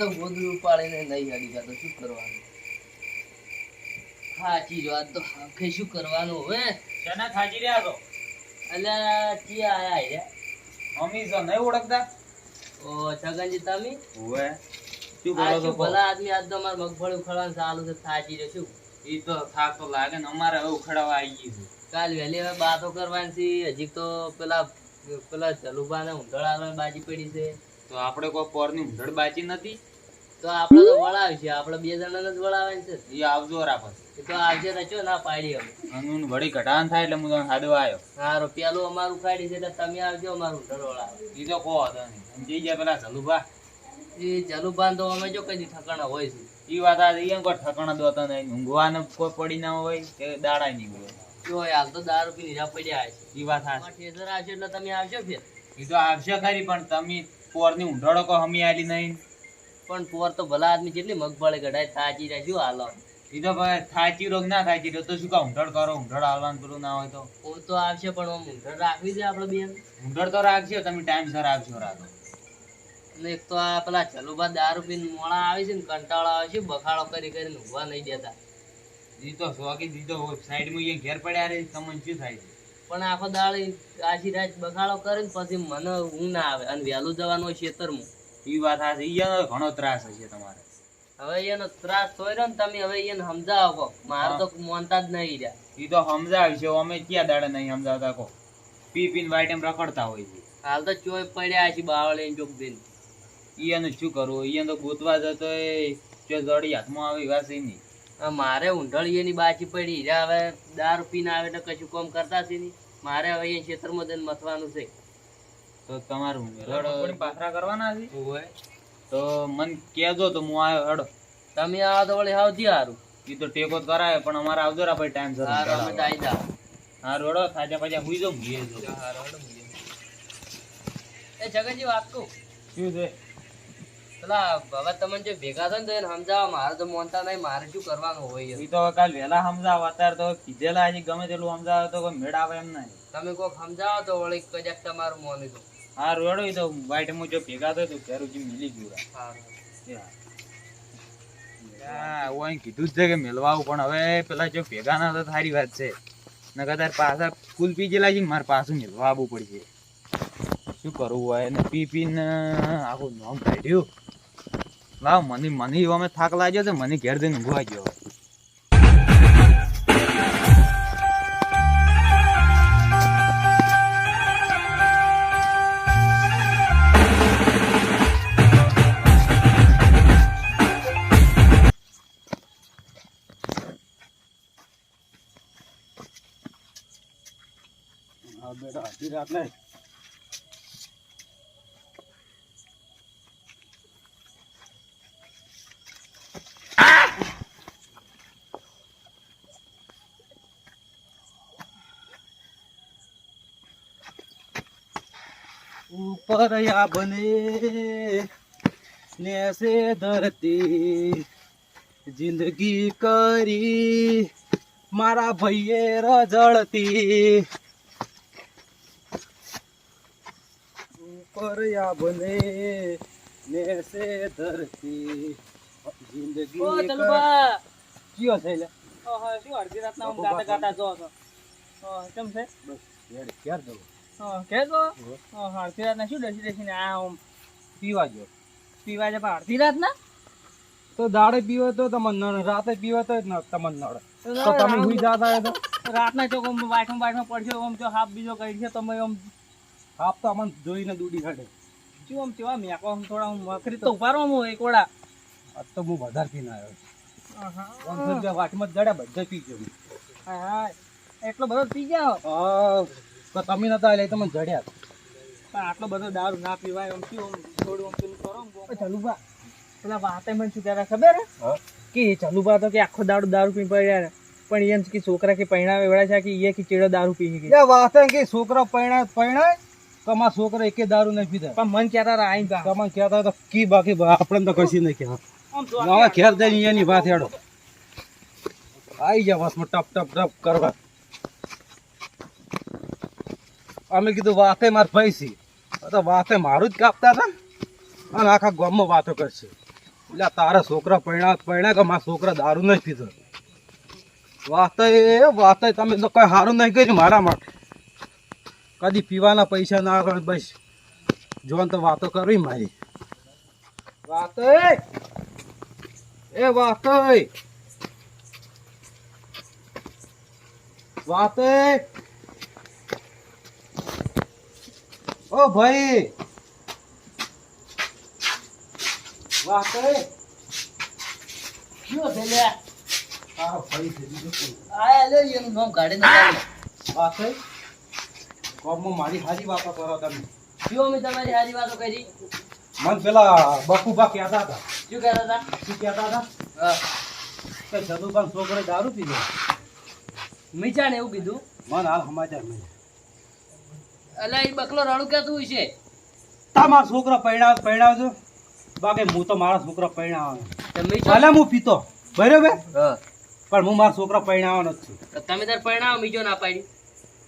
તો ગોદડું ઉપાડીને નહીં હડી જતો શું કરવાનું? સાચી વાત તો આખે શું કરવાનું હવે? શેના થાકી રહ્યા છો? અલ્યા ક્યાં આયા રે મમ્મી તો નહીં ઓળખતા? ઓ છગનજી તમે? ઓવે. શું બોલો છો ભલા આદમી આજ તો મારે મગફળી ઉખડવાનું ચાલુ છે થાચી રહ્યો શું? ઈ તો થાક તો લાગે ને અમારે હવે ઉખડવા આવી ગઈ છે. કાલ વહેલી હવે બાતો કરવાની છે હજી તો પેલા પેલા જલુભાને ઊંધળ બાજી પડી છે. તો આપણે કોઈ પોરની ઊંધળ બાજી નથી? તો આપણે તો વળાવી છે આપણે બે જણાને જ વળાવવાની છે. એ આવજો રાપસ એ તો આવજે તો ના પાડી અમે અનુન વળી ઘટાન થાય એટલે હું તમને હાડો આવ્યો સારો પેલું અમારું કાઢી છે એટલે તમે આવજો અમારું ઘર વળાવ. એ તો કહો હતો જઈ ગયા પેલા જલુભા. એ જલુભાન તો અમે જો કદી ઠકાણા હોય છે. એ વાત આ ઈ કોઈ ઠકાણા દોતા નહીં. ઊંઘવાને કોઈ પડી ના હોય કે દાડા નહીં હોય જો હાલ તો દારૂ પી નીરા પડ્યા છે. એ વાત હા ઠેસર આવશે એટલે તમે આવજો ફેર. એ તો આવશે ખરી પણ તમે પોરની ઊંઢાડો કો હમી આલી નહીં. પણ પોર તો ભલા આદમી જેટલી મગફળી કઢાય થાચી જાય શું હાલો? તો ભાઈ થાચી રોગ ના થાચી રહ્યો તો શું કહું ઊંઢળ કરો ઊંઢળ હાલવાનું પેલું ના હોય તો. ઓ તો આવશે પણ આમ ઊંઢળ રાખવી છે આપણે બેન? ઊંઢળ તો રાખજો તમે ટાઈમ સર આવજો રાતો. અને એક તો આ પેલા ચલુબા દારૂ પીને મોળા આવે છે ને કંટાળો આવે છે બખાડો કરી કરીને ઊભા નહીં દેતા ઈ તો શોખી દીધો સાઈડમાં અહીંયા ઘેર પડ્યા રે તમને શું થાય છે? પણ આખો દાળ આશી રાત બખાડો કરે ને પછી મને ઊંઘ ના આવે અને વહેલું જવાનું હોય ખેતરમાં. ઈ વાત હા ઈ ઘણો ત્રાસ હશે તમારે. હવે એનો ત્રાસ થયો ને તમે હવે એને સમજાવો કો મારે તો મોનતા જ નહીં રહ્યા. એ તો સમજાવશે અમે ક્યાં દાડે નહીં સમજાવતા કો પી પીન વાઈટ એમ રખડતા હોય છે. હાલ તો ચોય પડ્યા છે બાવળે ચોક દિન ઈ શું કરવું? ઈ તો ગોતવા જતો એ જો જડી હાથમાં આવી વાસી નહીં મારે ઊંઢળીએની બાજી પડી. હવે દારૂ પીને આવે તો કશું કામ કરતા છે નહીં. મારે હવે અહીંયા ખેતરમાં જઈને મથવાનું છે. તો તમારું પાથરા કરવાના છે? તો મને કહેજો તો હું આવ્યો હડો. તમે આવો તો વળી હાવથી સારું એ તો ટેકો જ કરાય પણ અમારે આવજો રા ભાઈ ટાઈમ સર સારું અમે રોડો થાજા હુઈ જો એ જગનજી વાત કહું શું છે? પેલા હવે તમે જે ભેગા થાય ને તો મારે તો મોનતા નહીં મારે શું કરવાનું હોય. તો હવે કાલ વહેલા સમજાવ અત્યારે તો કીધેલા હજી ગમે તેટલું સમજાવે તો કોઈ મેળ આવે એમ નહીં. તમે કોઈક સમજાવો તો વળી કદાચ તમારું મોન હા રોડો હોય તો વાઈટમાં જો ભેગા થયો તો ઘેર ઉજી મિલી ગયું હા. હું અહીં કીધું જ છે કે મેળવાવું પણ હવે પેલા જો ભેગા ના તો સારી વાત છે. નકર તાર પાછા ફૂલ પી ગયેલા છે મારે પાછું મેળવા આવવું પડશે. શું કરવું હોય? ને પી પીને આખું નામ કાઢ્યું. લાવ મને મને અમે થાક લાગ્યો તો મને ઘેર જઈને ઊંઘવા ગયો. બેઠા ઉપર બને ને ધરતી. જિંદગી કરી મારા ભૈયે રજળતી. ઉપર બને ને ધરતી. જિંદગી ઓ કર- તલુબા કયો છે લે? શું અડધી રાતના આમ ગાતા ગાતા જો છો. કેમ છે? બસ યાર ક્યાર જો જવું? કે તો ઓહો. અડધી રાતના શું બેસી બેસીને આ આમ પીવા જો. પીવા જાય અડધી રાતના? તો દાડે પીવો તો તમને નડે રાતે પીવો તો તમને નડે તો તમે હુઈ જાતા તો રાતના ચોક બાઠમાં બાઠમાં પડશે ઓમ જો હાફ બીજો કઈ છે તમે આમ આપ તો અમને જોઈને દૂડી કાઢે શું આમ કેવા મેકો આમ થોડા આમ મકરી તો ઊભા હું એક વડા આજ તો હું વધારે પીને આવ્યો. પાંચસો રૂપિયા વાટમાં જડે જડ્યા બધા પી ગયો. હું. હા એટલો બધો પી ગયા? હા, તમે નતા એટલે તમે જડ્યા. પણ આટલો બધો દારૂ ના પીવાય આમ શું આમ થોડું આમ પેલું કરો ચાલુબા પેલા વાતે મને શું કહેતા ખબર હે? હા. કે ચાલુબા તો કે આખો દારૂ દારૂ પી પડ્યા ને. પણ એમ કે છોકરા કે પહેણાવે વેળા છે કે એ કે ચેડો દારૂ પી ગઈ વાત કે છોકરો પૈણાય પૈણાય અમારા છોકરા એકે દારૂ નહીં પીધા પણ મન કહેતા હતા આઈ તા તમે કહેતા તો કી બાકી આપણે તો કશી નહીં કહેવા આમ ઘેર જઈને એની વાત હેડો. આઈ જા બસ ટપ ટપ ટપ કરવા. અમે કીધું વાતે માર ભાઈ તો વાતે મારું જ કાપતા હતા અને આખા ગામમાં વાતો કરશે. એટલે તારા છોકરા પૈણા પૈણા કે મારા છોકરા દારૂ નહીં પીધો. વાત વાત તમે તો કઈ સારું નહીં કર્યું મારા માટે. કદી પીવાના પૈસા ના આવે બસ. જોન તો વાતો કરવી મારી. વાતો એ! વાતો વાતો ઓ ભાઈ! વાતો શું છે લ્યા? તારો ભાઈ છે બીજું આ લે એનું નામ કાઢી નાખો. વાત કોમમાં મારી હારી વાતો કરો તમે. શું અમે તમારી હારી વાતો કરી? મન પેલા બકુબા કહેતા હતા. શું કહેતા હતા? શું કહેતા હતા? કે જદુભાઈ છોકરો દારૂ પીધો. મીઠાને એવું કીધું? મન હાલ સમાચાર નહીં અલા એ બકલો રડું કેતું હોય છે. તમારા છોકરા પૈણાવ પૈણાવજો. બાકી હું તો મારા છોકરા પૈણાવવાનો તો ભલે હું પીતો. બરાબર? હા. પણ હું મારા છોકરા પૈણાવવાનો જ છું. તમે તાર પરિણામ મીજો ના પાડી.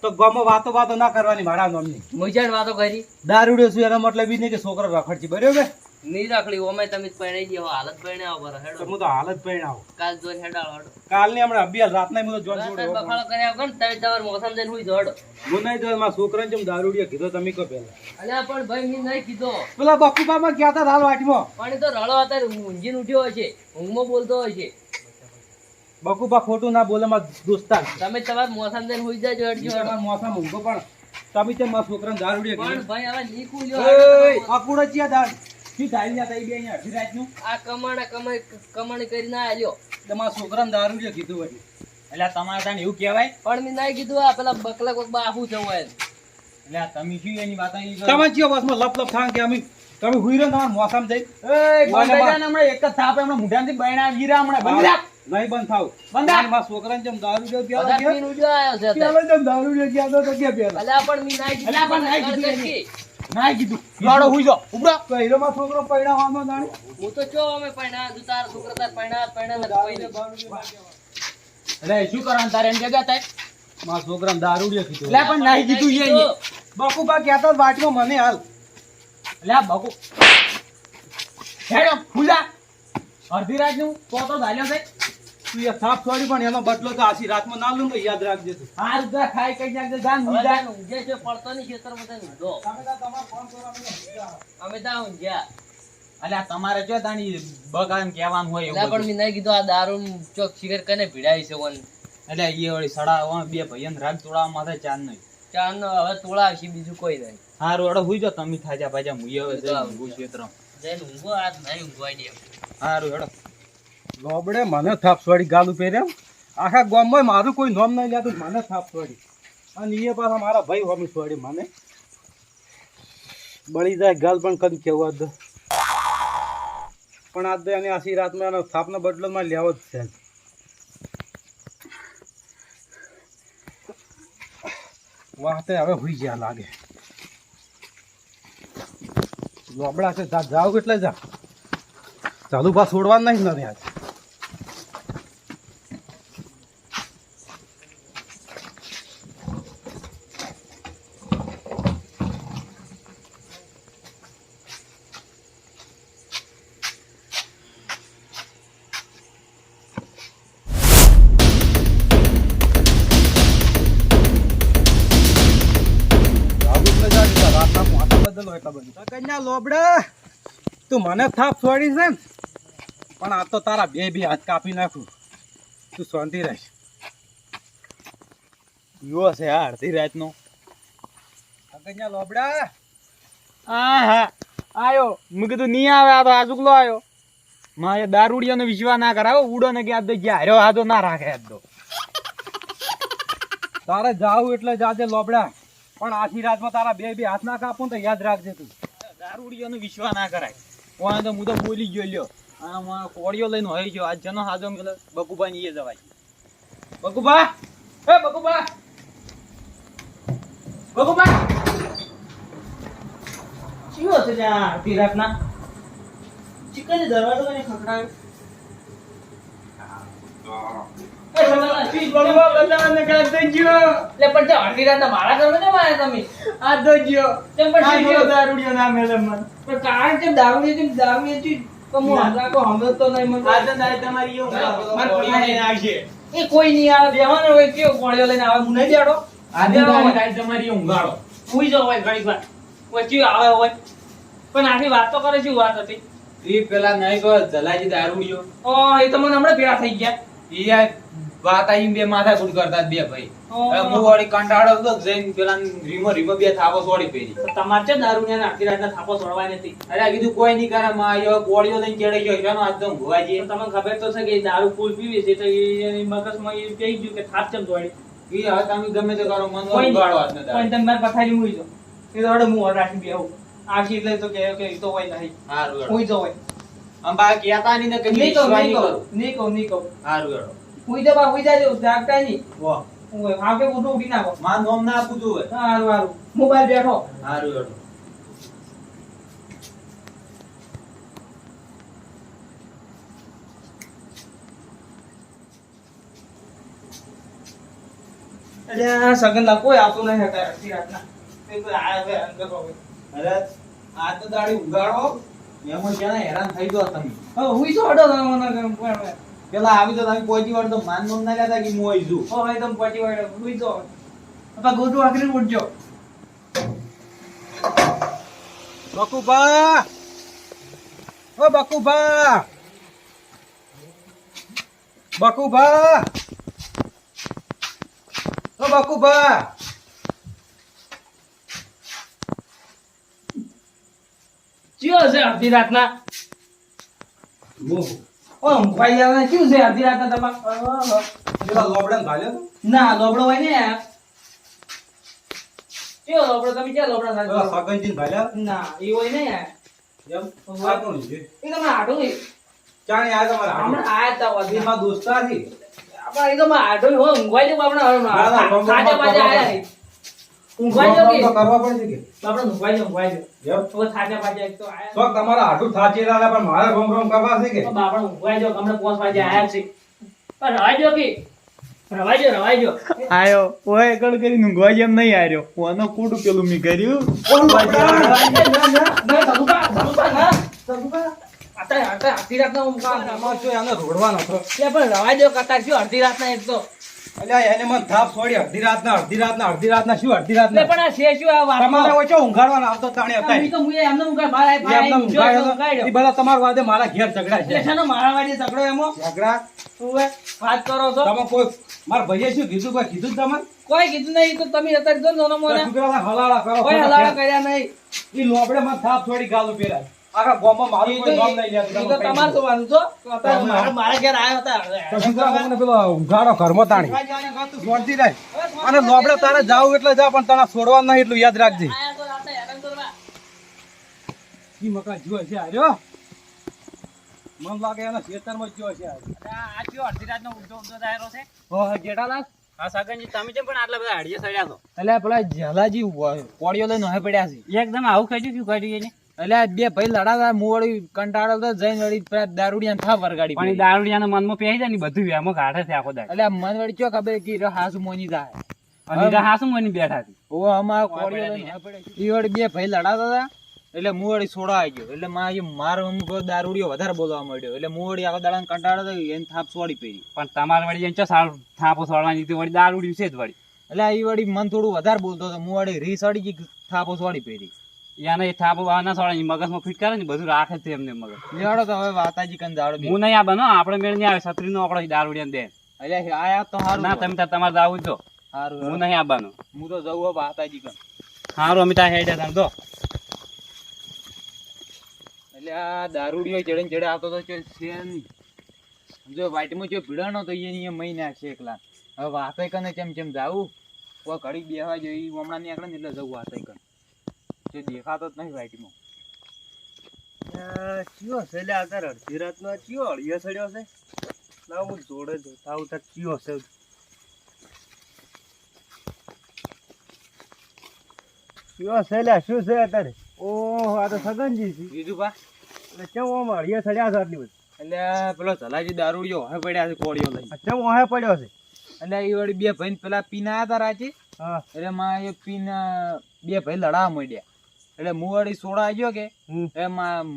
તો ગામમાં વાતો વાતો ના કરવાની મારા નામની મીઠાને વાતો કરી. દારૂડ્યો છું એનો મતલબ ઈ નહીં કે છોકરો રખડશે. બરાબર? નહીં રખડી ઓમે તમે પરણાઈ દો હાલત પરણાવો બરો તો હેડો. હું તો હાલત જ પૈણાવું કાલ જોઈને હેડાળો હેડો. કાલની હમણાં રાત રાતના હું તો જોન રાત જોડે બખાડો કર્યા વગર ને તમે તમારા મોસમ જઈને હુઈ જાઓ હું નહીં જોર મારા છોકરાને જેમ દારૂડિયો કીધો તમે કો પહેલા. અલ્યા પણ ભાઈ મેં નહીં કીધો. પેલા બકુબામાં ગયા હતા હાલ વાટમાં. પણ તો રડો અત્યારે ઊંઘીને ઉઠ્યો હશે ઊંઘમાં બોલતો હોય છે. બકુબા ખોટું ના બોલે માં દોસ્તાર. તમે તમાર મોસમ દેન હોઈ જાય હેડો. તમારા મોસમ ઊંઘો પણ. તમે તે માં છોકરાને દારૂડિયો પણ ભાઈ હવે નીકળું જો ઓય, આ કુડો ચિયા દાર? કી ધારી લ્યા તઈ બે અહીંયા અડધી રાતનું? આ કમાણા કમાઈ કમાણી કરીને આલ્યો તમાર છોકરાને દારૂડિયો કીધું હોય. એટલે તમારે તાને એવું કહેવાય? પણ મેં ના કીધું આ પેલા બકલા કોક બાહુ જવું હોય. એટલે તમે શું એની વાત આવી કરો? તમે ચિયો બસમાં લપ લપ થાંગ કે અમે? તમે હુઈ રહ્યો તમારા મોસમ જઈ એ બંધ મને થઈ બા- જા ને હમણાં એક જ થાપે હમણાં થી બૈણા વીરા હમણાં. બંધ રાખ. નહીં બંધ થાવ. બંધ. મારા છોકરાને જેમ ગયા છે અત્યારે. પેલા જેમ દારૂડિયો ગયા તો ક્યાં પેલા. પણ મેં કીધું. અલ્યા પણ નહીં કીધું કરકી. કીધું. લાડો હુઈ જાઓ. ઉભરો તો માં છોકરો પૈણાવાનો દાણી? હું તો ચો અમે પૈણા તું છોકરા તાર પૈણા પૈણા નથી કોઈ શું કરવાનું? તારે એમ જગ્યા થાય મારા છોકરાને દારૂડિયો કીધું. એટલે પણ નહીં કીધું નહીં ઈ એને. કીધું. બકુબા કહેતા હતા મને હાલ. એટલે બકુ હેડો ખુલા અડધી રાતનું તો તો ધાલ્યો છે. તું એ સાફ છોડી પણ એનો બદલો તો આછી રાતમાં ના લઉં યાદ રાખજે તું. આ જા ખાઈ કઈ નાખજે જાન ઊંઘા. ઊંઘે છે પડતો નહીં ખેતરમાં તને કરો અમે તા ઊંઘ્યા. આ તમારે જો તાણી બગાન કહેવાનું હોય એવું પણ મેં નહીં કીધું આ દારૂ ચોક સિગરેટ કને ભીડાઈ છે ઓન. એટલે એ વળી સડા બે ભાઈઓને રાગ તોડા માથે ચાંદ નહીં. ચાંદનો હવે તોળા છે બીજું કોઈ નહીં. હારું હેડો હુઈ જો તમે થાજા ભાજા મુઈ હવે જઈ. ઊંઘું ક્ષેત્રમાં. જઈને ઊંઘો આજ નહીં ઊંઘવાઈ દે હારું હેડો. લોબડે મને થાપ છોડી ગાલું પહેર્યા. આખા ગામમાં મારું કોઈ નોમ નહીં લેતું, મને થાપ છોડી અને એ પાછા મારા ભાઈ હોમી છોડી મને. બળી જાય, ગાલ પણ કદી કેવું દો. પણ આજ એની આશી રાતમાં એનો થાપનો બદલો માં લેવો જ છે. વાતે હવે હોઈ ગયા લાગે. લોબડા છે જાઓ એટલે જા. ચાલુ બા છોડવા નહીં નથી આજ. લોબડા. તું મને થાપ છોડી છે ને પણ આ તો તારા બે બે હાથ કાપી નાખું. તું શાંતિ રાખ. યુવો છે આ અડધી રાતનો. લોબડા? હા હા આયો. મેં કીધું નહીં આવે આ તો આજુકલો આયો. મારે દારૂડિયાનો વિશ્વાસ ના કરાવો ઉડો ને કે આ તો હાર્યો આ ના રાખે આ તો. તારે જાવું એટલે જાજે લોબડા. પણ આખી રાતમાં તારા બે બે હાથ ના કાપું તો યાદ રાખજે તું. દારૂડિયાનો વિશ્વાસ ના કરાય. કોણ તો હું તો બોલી ગયો, લ્યો. આ મારો કોળિયો લઈને હોય ગયો. આ જનો હાજો મેલે બકુબા ની જવાય. બકુબા એ બકુબા બકુબા શું હશે ત્યાં અડધી ચિકન દરવાજો કને ખખડાયો. કાંઈ નહીં આવે બેવાનો હોય કેવો ગોળીઓ લઈને આવે હું નહીં. તારે તમારી ઊંઘાડો સુઈ જાઓ હોય ઘણી વાર વચ્ચે આવે હોય પણ આખી વાત તો કરે શું વાત હતી એ પેલા નહીં કહો જલાજી દારૂડિયો ઓ એ તો મને હમણાં ભેળા થઈ ગયા યાર વાત આઈ બે માથા કૂટ કરતા બે ભાઈ. હું. વળી કંટાળો હતો જઈને પેલા રીમો રીમો બે થાપો સોડી પેરી તમારે છે દારૂ ને આખી રાતના થાપો છોડવાની નથી અરે આ કીધું કોઈ નહીં કરે માં આવ્યો ગોળીઓ લઈને કેડે ગયો શાનો આજ તો ઊંઘવા જઈએ તમને ખબર તો છે કે દારૂ ફૂલ પીવી છે તો એ મગજમાં એ કહી ગયું કે થાપ ચમ દોડી એ હવે તમે ગમે તે કરો મને કોઈ આજનો કોઈ દાડો. તમે મારી પથારી મૂઈ જો એ તો હું ઓર રાખી બેહું. આખી એટલે તો કે કે તો હોય નહીં. હારું હોય જો હોય. આમ બા કહેતા નહીં ને કહું નહીં નહીં કહું નહીં કહું નહીં કહું. હારું. હેડો. મૂઈ જાઓ બા મૂઈ જાજો જાગતા નહીં. વાહ. હું આવ કે ઉડી નાખો માં નોમ ના આપું તું હારું હારું. મોબાઈલ બેઠો. હારું હેડો. અરે સગન સગનલા કોઈ આવતું નહીં હતા આખી રાતના. એ તો આયા છે અંદર હવે અરે આજ તો દાડી ઉગાડો. એમાં ક્યાં હેરાન થઈ ગયો તમે હવે હુઈ અડો તમે મને પેલા આવી તો તમે પહોંચી વાર તો માન નામ ના લેતા કે હું આવી છું? ઓ ભાઈ તમે પહોંચી વળો. હુઈ તો આપા ગોટુ આખરી ઉઠજો બકુભા! ઓ બકુભા! બકુભા! ઓ બકુભા! ચિયો છે અડધી રાતના? ઓ ભાઈ આવે શું છે? અડધી રાતના તમાર પેલા લોબડાને ભાલ્યો તો? ના લોબડો હોય ને યાર લોબડો? તમે ક્યાં લોબડા પેલા નાખો સગનજીને ભાલ્યા? ના એ હોય ને એમ? આ કોણ છે? એ તમે આટો નહીં ચાણી આ તમારા હમણાં આયા તા એ વાદી છે. આપા એ તો માં આટો હો ઊંઘવાઈ જો આપણે. ના, ના, રોમ રોમ સાજા માં આયા આયા પણ પણ ઓય કણ ઊંઘવા જેમ નહીં આર્યો. ઓનો કૂડું પેલું મી કર્યું. અમારે શું એને રોડવાનો હતો. અડધી રાતના એક તો. અલ્યા એને મને થાપ છોડી અડધી રાતના અડધી રાતના અડધી રાતના શું અડધી રાતના પણ આ છે શું આ વાતમાં? તમારે ઓછો ઊંઘાડવાના આવતો તાણે હતા તો મુએ એમને ઊંઘાડ બહાર આઈ- એ એમને બહાર આઈ ઊંઘાડ્યો ઊંઘાડ્યો. તો એ બધા તમારા વાદે મારા ઘેર ઝઘડા છે શાનો મારા વાડી ઝઘડો એમાં? ઝઘડા? વાત કરો છો તમે કોઈ મારા ભાઈએ શું કીધું કોઈ કીધું જ કોઈ કીધું નહીં તો તમે અત્યારે જો ને મોના. હલાલા કરો કોઈ હલાવા કર્યા નહીં ઈ લોબડે માં થાપ છોડી ગાલું પેલા આખા ગોમાં મારું કોઈ નામ નહીં લેતું તો તમારે જોવાનું વાંધો મારા- મારા ઘેર આવ્યા તો હતા. છોકરા મને પેલો ઉઘાડો ઘરમાં તાણી. છોડતી રહે અને લોબડે તારે જાવ એટલે જા પણ તને છોડવા નહીં એટલું યાદ રાખજે. કી તો મકા જો છે આર્યો મન લાગે એના ખેતરમાં જો છે. આ. કયો અડધી રાતનો ઉડતો ઉડતો દાયરો છે? હો હો, જેઠાલાલ હા, તમે કેમ પણ આટલા બધા હાડીએ સડ્યા છો? એટલે પેલા જલાજી કોળીઓ લઈને હવે પડ્યા છે. એકદમ આવું કર્યું શું કર્યું એને? એટલે બે ભાઈ લડાતા હું વળી કંટાળો તો જઈને વળી દારૂડિયા થાપ વરગાડી પણ દારૂડિયા. મનમાં પહેરી જાય ને બધું વેમો કાઢે છે આખો દાડો. એટલે મન વળી ચો ખબર કે હાસુ મોની જાય અને હાસુ મોની બેઠા હતી ઓ અમાર છે. ઈ વળી બે ભાઈ લડાતા હતા એટલે હું વળી સોડા આવી ગયો. એટલે માં એ મારો અમુક દારૂડિયો વધારે બોલવા મળ્યો એટલે હું વળી આખો દાડા કંટાળો તો એને થાપ છોડી પહેરી પણ તમારે વળી એને ચો થાપો સોડવાની હતી વળી દારૂડિયું છે જ વળી. એટલે એ ઈ વળી મન થોડું વધારે બોલતો હતો. હું વળી રી સડી ગઈ થાપો છોડી પડી. એને એ થાપો ના સોડવાની મગજમાં ફિટ કરે ને બધું રાખે છે એમને મગજ. લેવાડો તો હવે વાતાજી કન દાડો હું નહીં આ બનો આપણે મેળ નહીં આવે છત્રી નો આપણો દારૂડિયા દે. એટલે આયા તો હારું ના તમે તમારે જાવું જો હારું હું નહીં આવવાનો હું તો જવું હવે વાતાજી કન. સારું અમિતા ત્યાં હેડે તમે તો એટલે આ દારૂડિયો ચડે ચડે આવતો તો છે નહીં. જો વાઈટમાં જો ભીડાનો તો એની મહિના છે એકલા. હવે વાતે કને કેમ ચેમ જાવું? કોઈ ઘડી બેહવા જોઈએ હમણાં નીકળે ને એટલે જવું વાતે કન. જો દેખાતો જ નહીં વાઈટમાં ચિયો છે લે અત્યારે અડધી રાતનો ચિયો અળિયો સડ્યો છે. ના હું જોડે જોતા હું તાર ચિયો છે. ચિયો છે લે શું છે અત્યારે? ઓહો આ તો સગનજી છે. બીજું પા? એટલે કેમ આમ અળિયો સડ્યા છે આટલી બધી? એટલે પેલો જલાજી દારૂડિયો હે પડ્યા છે કોળીઓ લઈ કેમ ઓહે પડ્યો છે? એટલે એ વળી બે ભાઈ પેલા પીના હતા રાજી હા. એટલે માં એ પીના બે ભાઈ લડાવા માંડ્યા. એટલે હું વળી સોડા આવ્યો કે. એ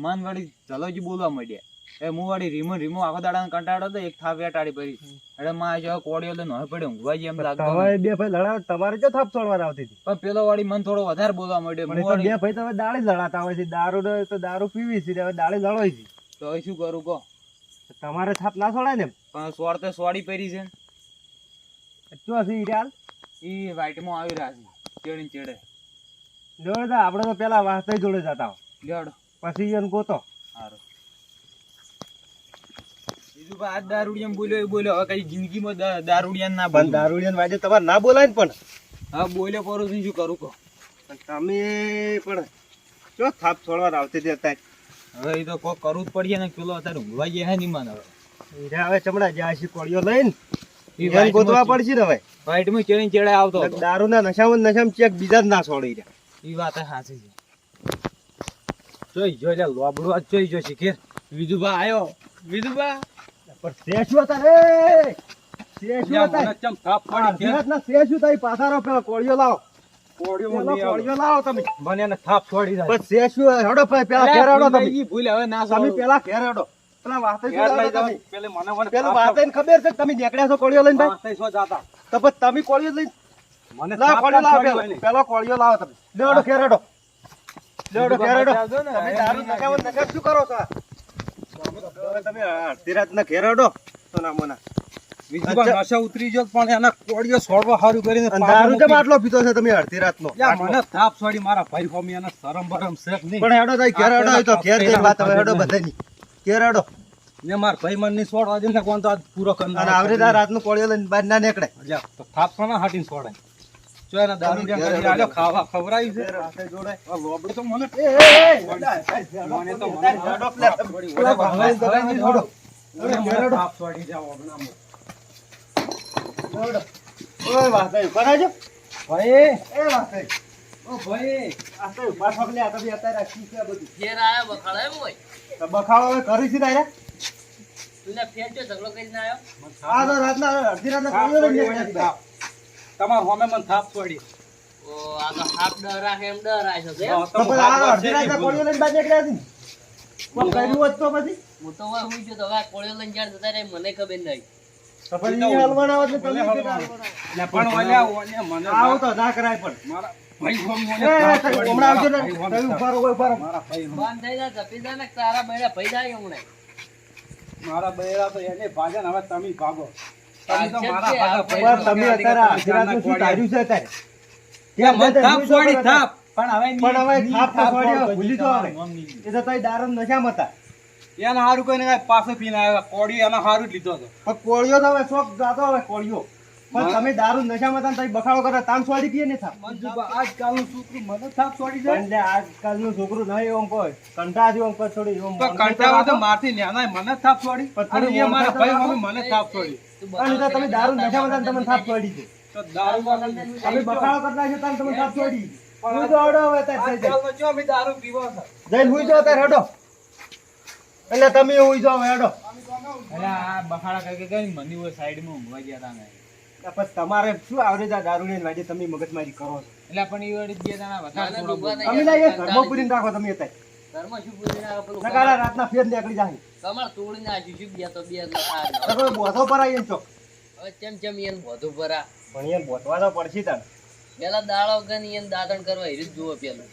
મન વળી જલોજી બોલવા માંડ્યા. એ હું વળી રીમો રીમો આખો દાડાનો કંટાળો હતો એક થાપ વેટાડી પડી એટલે માં જો કોડિયો તો નહીં પડ્યો ઊંઘવા જેમ લાગતો તમારે બે ભાઈ લડા તમારે જો થાપ છોડવા આવતી હતી. પણ પેલો વળી મન થોડો વધારે બોલવા માંડ્યો. પણ તો બે ભાઈ તમે દાળી લડાતા હોય છે. દારૂ તો દારૂ પીવી છે હવે દાળી લડોય છે. તો હવે શું કરું કહો? તમારે થાપ ના છોડાય ને પણ સોળ તો સોડી પહેરી છે ચો છે ઈ એ વાઈટમાં આવી રહ્યા છે ચેડી ચેડે. જોડે તો આપણે તો પેલા વાસ્તે જોડે જતા. લેવડો પછી એને ગોતો. સારું બીજું આ દારૂડિયા બોલ્યો એ બોલ્યો હવે કઈ જિંદગીમાં દારૂડિયા ના પણ દારૂડિયા વાજે તમારે ના બોલાય ને પણ. હા બોલ્યો પરું શું કરું કહો. તમે પણ ચો થાપ છોડવા આવતી હતી અત્યારે. હવે એ તો કોક કરવું જ પડશે ને પેલો અત્યારે ઊંઘવા ગયા હે નહીં માન હવે. હવે ચમડા જ્યાં છે કોળીઓ લઈને ઈ એને ગોતવા પડશે ને હવે. વાઈટમાં ચેડી ચેડે આવતો દારૂના નશામાં નશામાં ચેક બીજા જ ના છોડી રહ્યા એ વાત સાચી છે. જોઈ જોઈ લે લોબડું આ જોઈ જો શીખે વિધુભા આયો. વિધુભા પણ શેશું હતા રે શેશું હતા આ દેહાતના શેશું હતા ઈ પેલો કોળિયો લાવો. કોળિયો લાવો તમે. મને એને થાપ છોડી જાય. પણ શેશું હેડો ભાઈ પેલા ઘેર તમે. ઈ ભૂલ હવે ના તમે પેલા ઘેર પેલા વાતે ઘેર લઈ જાઓ. તમે? પેલે મને મને વાતે ખબર છે તમે નીકળ્યા છો કોળિયો લઈને ભાઈ? તો પછી તમે કોળિયો લઈને મને લાવો કોળિયો લાવો પેલો કોળિયો લાવો તમે. લેવડો લેવડો ને. તમે દારૂ નખાવો ને શું કરો છો? તમે અડધી રાતના ઘેર તો ના મોના વિજુભા નશો ઉતરી ગયો પણ એના કોળીઓ છોડવા સારું કરીને દારૂ કેમ આટલો પીતો છે તમે અડધી રાતનો યા મને થાપ છોડી મારા ભાઈ હોમી એને શરમ બરમ શેક નહીં? પણ હેડો તો ઘેર હેડો તો ઘેર જઈને વાત હવે હેડો બધાની. ઘેર હેડો ને મારા ભાઈ મને નહીં છોડવા દે ને કોણ તો આજ પૂરો કરી અને આવરે દાર રાતનું કોળિયો લઈને બહાર ના નીકળે. તો થાપ કોના હાટીને છોડાય. જો એના દારૂ કરી આલ્યો, ખાવા ખવડાવ્યું છે રાતે જોડાય. તો મને એ, મને તો મને પેલા. ઓય ભાઈ એ. ઓ ભાઈ આ તો લે, આ તો બી અત્યારે શું છે બધું? ઘેર આયા બખાડો એમ હોય તો બખાડો હવે કરી છે તારે? તું ફેર ચો ઝઘડો કરીને આવ્યો આ તો રાતના અડધી રાતના છે. તમાર હોમે મને થાપ પડી ઓ આ તો હાફ ડરા એમ ડર છે? તો આ અડધી રાતે કોળિયો લઈને બાજે નીકળ્યા છે ને? કર્યું હોત તો પછી? હું તો વા હું જો તો વા આ કોળિયો લઈને જ્યાં જતા રહે મને ખબર નહીં પછી ઈ હલવાના હોત તમે હલવાના. પણ ઓલ્યા ઓને મને આવું તો ના કરાય પણ મારા ભાઈ એ, એ, થાપ. હમણાં આવજો ને. તમે થાપ. મારા ભાઈ બંધ થઈ જાય જપી જાય ને તારા બૈરા ભાઈ જાય હમણે મારા બૈરા તો એને ભાગે હવે તમે ભાગો તમે તો મારા પણ તમે અત્યારે અડધી રાતનું શું ધાર્યું છે અત્યારે? ત્યાં મને થાપ છોડી થાપ પણ હવે પણ હવે થાપ છોડ્યો, ભૂલી પછી જાઓ તમારું હવે. નામ નહીં. એ તો તોય દારૂમ નશામાં હતા. એના હારું કોઈને પાછો પીને આવ્યા કોડી એના હારું જ લીધો હતો પણ કોળિયો તો હવે શોખ જાતો હવે કોળિયો. પણ તમે દારૂ નશામાં હતા ને બખાડો કરો તાન છોડી પીએ ને થાપ. આજકાલનું છોકરું મને થાપ છોડી પણ લે આજકાલનું છોકરું નહીં એમ કોઈ એમ કંટાળો તો મારથી ન્યાનાય મને થાપ છોડી પણ થોડું મારા ભાઈ મને થાપ છોડી અને તો તમે દારૂ નશામાં હતા તમને થાપ પડી છે. તમે બખાડો કરતા છે તમને થાપ પડી હું તો અડો હવે ચો અમે દારૂ પીવો છે. જઈને હું જો ત્યારે હેડો એટલે તમે હુઈ જાઓ હેડો એટલે આ બખાડા કરી કે મની હોય સાઈડમાં ઊંઘવા ગયા તા ને. પછી તમારે શું આવડે છે આ દારૂ ને લાગે તમે મગજમારી કરો છો? એટલે પણ એ વળી બે દાણા વધારે. અમે લાગે ઘરમાં પૂરીને રાખો તમે અત્યારે. ઘરમાં શું પૂરીને રાખો રાતના ફેર નીકળી જાય. કમળ તોડી આ છું બે તો બે એટલે તો બોધો પર આવીને છો. હવે ચેમ ચેમ એને વધુ ભરા. પણ એને બોધવા તો પડશે તને. પેલા દાડો ગન એને દાતણ કરવા હિરી જુઓ પેલું.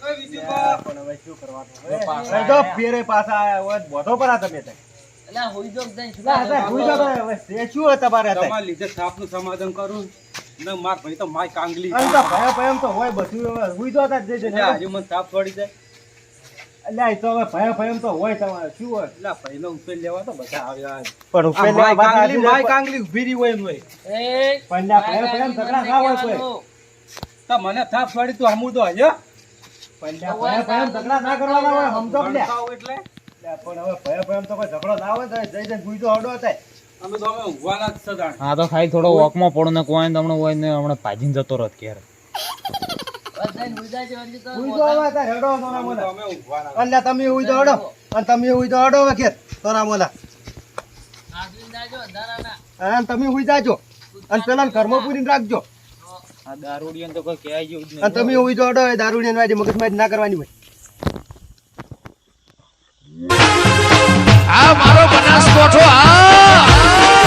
પણ હવે શું કરવાનું? જો ફેરે પાછા આયા હોય તો બોધો પર આ તમે હોઈ જઈને શું હુઈ જાઓ તમે હવે. તે શું હોય તમારે? તમારા લીધે થાપનું સમાધાન કરું ને માર ભાઈ તો માય કાંગલી. અને તો ભય ભયમ તો હોય બધું જાઓ તાર જઈ જઈને. મને થાપ છોડી જાય એટલે આ તો હવે ભય ભયમ તો હોય તમારે. શું હોય? એટલે ભાઈનો ઉપેલ લેવા તો બધા આવ્યા પણ ઉકેલ લેવા કાંગલી માય કાંગલી ઊભી રહી હોય એમ હોય. એ પણ ના ભય ભયમ ઝઘડા ના હોય કોઈ. તો મને થાપ છોડી તું હમું તો હજો પણ ના ભય ભયમ ઝઘડા ના કરવાના હોય સમજો કે એટલે. પણ હવે ભય ભયમ તો કોઈ ઝઘડો ના હોય તો જઈ જઈને હડો અત્યારે. અમે તો અમે ઊંઘવાના જ સદાણ હા તો ખાલી થોડો વોકમાં પડો ને કોઈ તમને હોય ને હમણાં ભાજીને જતો રહત ક્યારે અલ્યા તમે ઉઈ દોડો અને તમે ઉઈ દોડો વખત જાજો અને પેલા ઘરમાં પૂરીને રાખજો તમે ઉઈ દોડો એ દારૂડિયન વાળી મગજમારી ના કરવાની હોય